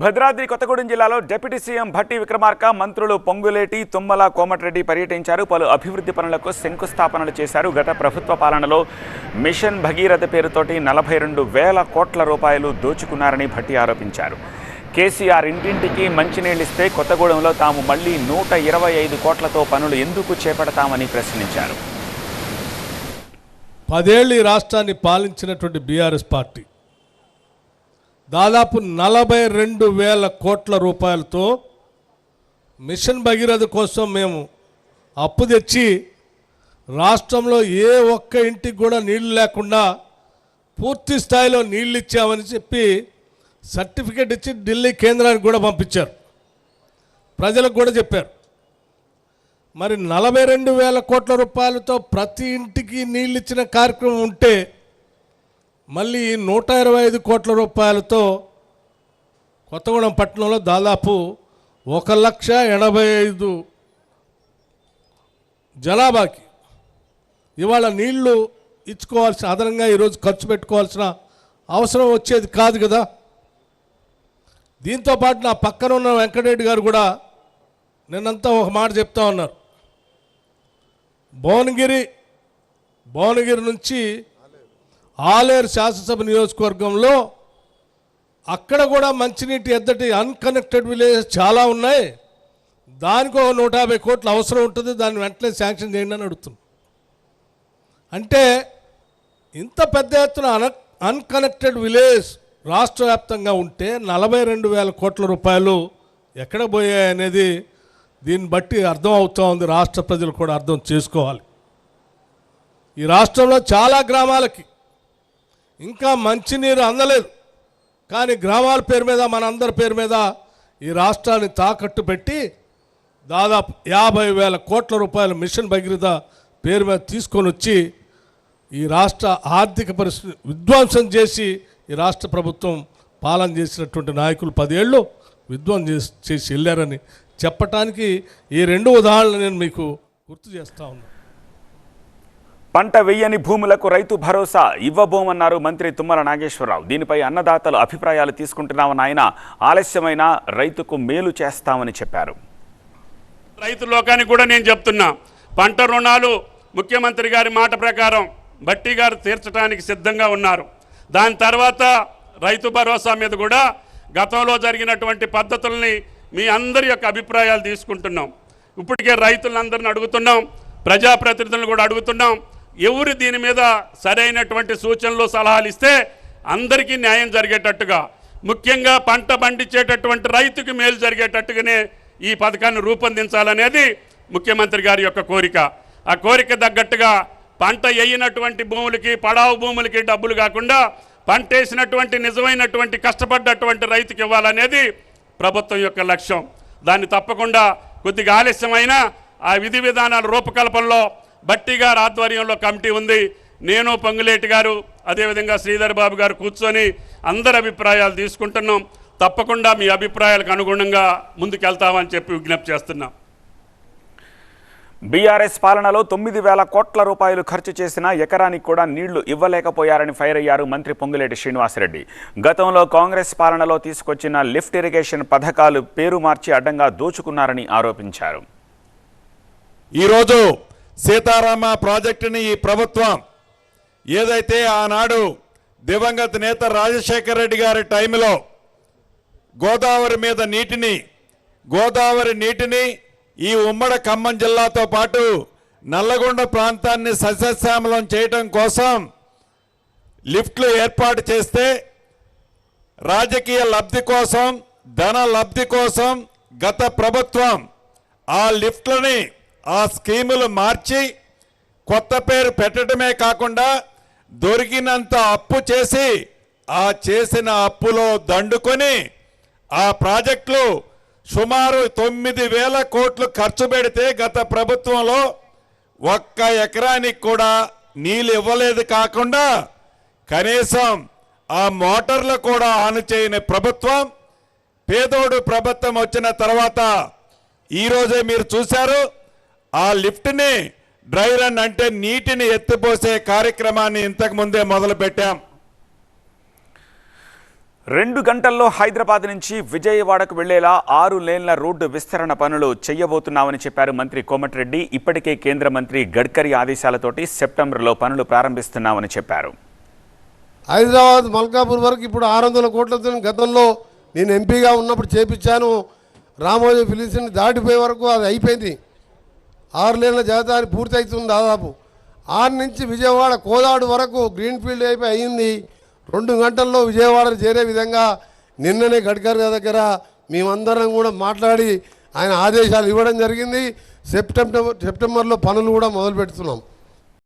భద్రాద్రి కొత్తగూడెం జిల్లాలో deputy CM Bhatti Vikramarka మంత్రులు పొంగులేటి తుమ్మల కోమటిరెడ్డి పర్యటించారు. పలు అభివృద్ధి పనులకు శంకుస్థాపనలు చేశారు. గత ప్రభుత్వ పాలనలో మిషన్ భగీరథ పేరుతోటి నలభై రెండు వేల కోట్ల రూపాయలు దోచుకున్నారని భట్టి ఆరోపించారు. కేసీఆర్ ఇంటింటికి మంచినీళ్ళిస్తే కొత్తగూడెంలో తాము మళ్ళీ నూట ఇరవై ఐదు కోట్లతో పనులు ఎందుకు చేపడతామని ప్రశ్నించారు. పదేళ్ళు ఈ రాష్ట్రాన్ని పాలించినటువంటి బీఆర్ఎస్ పార్టీ దాదాపు నలభై రెండు వేల కోట్ల రూపాయలతో మిషన్ భగీరథ కోసం మేము అప్పు తెచ్చి రాష్ట్రంలో ఏ ఒక్క ఇంటికి కూడా నీళ్ళు లేకుండా పూర్తి స్థాయిలో నీళ్ళు ఇచ్చామని చెప్పి సర్టిఫికేట్ ఇచ్చి ఢిల్లీ కేంద్రానికి కూడా పంపించారు. ప్రజలకు కూడా చెప్పారు. మరి నలభై రెండు వేల కోట్ల రూపాయలతో ప్రతి ఇంటికి నీళ్ళు ఇచ్చిన కార్యక్రమం ఉంటే మళ్ళీ నూట ఇరవై ఐదు కోట్ల రూపాయలతో కొత్తగూడెం పట్టణంలో దాదాపు ఒక లక్ష ఎనభై ఐదు జనాభాకి ఇవాళ నీళ్ళు ఇచ్చుకోవాల్సిన అదనంగా ఈరోజు ఖర్చు పెట్టుకోవాల్సిన అవసరం వచ్చేది కాదు కదా. దీంతో పాటు నా పక్కన ఉన్న వెంకటరెడ్డి గారు కూడా నిన్నంతా ఒక మాట చెప్తా ఉన్నారు. భువనగిరి భువనగిరి నుంచి ఆలేరు శాసనసభ నియోజకవర్గంలో అక్కడ కూడా మంచినీటి ఎద్దటి అన్కనెక్టెడ్ విలేజెస్ చాలా ఉన్నాయి. దానికి ఒక నూట యాభై కోట్లు అవసరం ఉంటుంది. దాన్ని వెంటనే శాంక్షన్ చేయండి అని అడుగుతున్నాం. అంటే ఇంత పెద్ద ఎత్తున అన్ అన్కనెక్టెడ్ విలేజ్ రాష్ట్ర వ్యాప్తంగా ఉంటే నలభై రెండు వేల కోట్ల రూపాయలు ఎక్కడ పోయాయి అనేది దీన్ని బట్టి అర్థం అవుతూ ఉంది. రాష్ట్ర ప్రజలు కూడా అర్థం చేసుకోవాలి. ఈ రాష్ట్రంలో చాలా గ్రామాలకి ఇంకా మంచినీరు అందలేదు. కానీ గ్రామాల పేరు మీద మనందరి పేరు మీద ఈ రాష్ట్రాన్ని తాకట్టు పెట్టి దాదాపు యాభై వేల కోట్ల రూపాయల మిషన్ భగీరథ పేరు మీద తీసుకొని వచ్చి ఈ రాష్ట్ర ఆర్థిక పరిస్థితి విధ్వంసం చేసి ఈ రాష్ట్ర ప్రభుత్వం పాలన చేసినటువంటి నాయకులు పదేళ్ళు విధ్వంసం చేసి చేసి వెళ్ళారని చెప్పటానికి ఈ రెండు ఉదాహరణలు నేను మీకు గుర్తు చేస్తా ఉన్నాను పంట వెయ్యని భూములకు రైతు భరోసా ఇవ్వబోమన్నారు మంత్రి తుమ్మల నాగేశ్వరరావు. దీనిపై అన్నదాతలు అభిప్రాయాలు తీసుకుంటున్నామని ఆయన ఆలస్యమైన రైతుకు మేలు చేస్తామని చెప్పారు. రైతు లోకానికి కూడా నేను చెప్తున్నా. పంట రుణాలు ముఖ్యమంత్రి గారి మాట ప్రకారం భట్టి గారు తీర్చడానికి సిద్ధంగా ఉన్నారు. దాని తర్వాత రైతు భరోసా మీద కూడా గతంలో జరిగినటువంటి పద్ధతుల్ని మీ అందరి యొక్క అభిప్రాయాలు తీసుకుంటున్నాం. ఇప్పటికే రైతులందరిని అడుగుతున్నాం. ప్రజాప్రతినిధులను కూడా అడుగుతున్నాం. ఎవరు దీని మీద సరైనటువంటి సూచనలు సలహాలు ఇస్తే అందరికీ న్యాయం జరిగేటట్టుగా ముఖ్యంగా పంట పండించేటటువంటి రైతుకి మేలు జరిగేటట్టుగానే ఈ పథకాన్ని రూపొందించాలనేది ముఖ్యమంత్రి గారి యొక్క కోరిక. ఆ కోరిక తగ్గట్టుగా పంట వేయినటువంటి భూములకి పడావు భూములకి డబ్బులు కాకుండా పంట వేసినటువంటి నిజమైనటువంటి కష్టపడ్డటువంటి రైతుకి ఇవ్వాలనేది ప్రభుత్వం యొక్క లక్ష్యం. దాన్ని తప్పకుండా కొద్దిగా ఆలస్యమైన ఆ విధి విధానాల రూపకల్పనలో బట్టి గారి ఆధ్వర్యంలో కమిటీ ఉంది. నేను పొంగులేటి గారు అదేవిధంగా శ్రీధర్ బాబు గారు కూర్చొని అందరి అభిప్రాయాలు తీసుకుంటున్నాం. తప్పకుండా మీ అభిప్రాయాలకు అనుగుణంగా ముందుకెళ్తామని చెప్పి విజ్ఞప్తి చేస్తున్నాం. బీఆర్ఎస్ పాలనలో తొమ్మిది వేల కోట్ల రూపాయలు ఖర్చు చేసినా ఎకరానికి కూడా నీళ్ళు ఇవ్వలేకపోయారని ఫైర్ అయ్యారు మంత్రి పొంగులేటి శ్రీనివాసరెడ్డి. గతంలో కాంగ్రెస్ పాలనలో తీసుకొచ్చిన లిఫ్ట్ ఇరిగేషన్ పథకాలు పేరు మార్చి అడ్డంగా దోచుకున్నారని ఆరోపించారు. ఈరోజు సీతారామ ప్రాజెక్టుని ఈ ప్రభుత్వం ఏదైతే ఆనాడు దివంగత నేత రాజశేఖర రెడ్డి గారి టైంలో గోదావరి మీద నీటిని గోదావరి నీటిని ఈ ఉమ్మడి ఖమ్మం జిల్లాతో పాటు నల్లగొండ ప్రాంతాన్ని సస్యశ్యామలం చేయటం కోసం లిఫ్ట్లు ఏర్పాటు చేస్తే రాజకీయ లబ్ధి కోసం ధన లబ్ధి కోసం గత ప్రభుత్వం ఆ లిఫ్ట్లని ఆ స్కీములు మార్చి కొత్త పేరు పెట్టడమే కాకుండా దొరికినంత అప్పు చేసి ఆ చేసిన అప్పులో దండుకొని ఆ ప్రాజెక్టులు సుమారు తొమ్మిది వేల కోట్లు ఖర్చు పెడితే గత ప్రభుత్వంలో ఒక్క ఎకరానికి కూడా నీళ్ళు ఇవ్వలేదు కాకుండా కనీసం ఆ మోటార్లు కూడా ఆన్ చేయని ప్రభుత్వం పేదోడు ప్రభుత్వం వచ్చిన తర్వాత ఈరోజే మీరు చూశారు. ఆ లిఫ్ట్ని డ్రై రన్ అంటే నీటిని ఎత్తిపోసే కార్యక్రమాన్ని ఇంతకు ముందే మొదలు పెట్టాం రెండు గంటల్లో హైదరాబాద్ నుంచి విజయవాడకు వెళ్ళేలా ఆరు లేన్ల రోడ్డు విస్తరణ పనులు చేయబోతున్నామని చెప్పారు మంత్రి కోమటిరెడ్డి. ఇప్పటికే కేంద్ర మంత్రి గడ్కరీ ఆదేశాలతోటి సెప్టెంబర్లో పనులు ప్రారంభిస్తున్నామని చెప్పారు. హైదరాబాద్ మల్కాపూర్ వరకు ఇప్పుడు ఆరు వందల కోట్లతో గతంలో నేను ఎంపీగా ఉన్నప్పుడు చేపించాను. రామోజీ ఫిలిప్స్ని దాటిపోయే వరకు అది అయిపోయింది. ఆరు లేన్ల జాతర పూర్తి అవుతుంది దాదాపు. ఆరు నుంచి విజయవాడ కోదాడు వరకు గ్రీన్ఫీల్డ్ అయిపోయి అయింది. రెండు గంటల్లో విజయవాడ చేరే విధంగా నిన్ననే గడ్కర్ గారి దగ్గర మేమందరం కూడా మాట్లాడి ఆయన ఆదేశాలు ఇవ్వడం జరిగింది. సెప్టెంబర్ సెప్టెంబర్లో పనులు కూడా మొదలు పెడుతున్నాం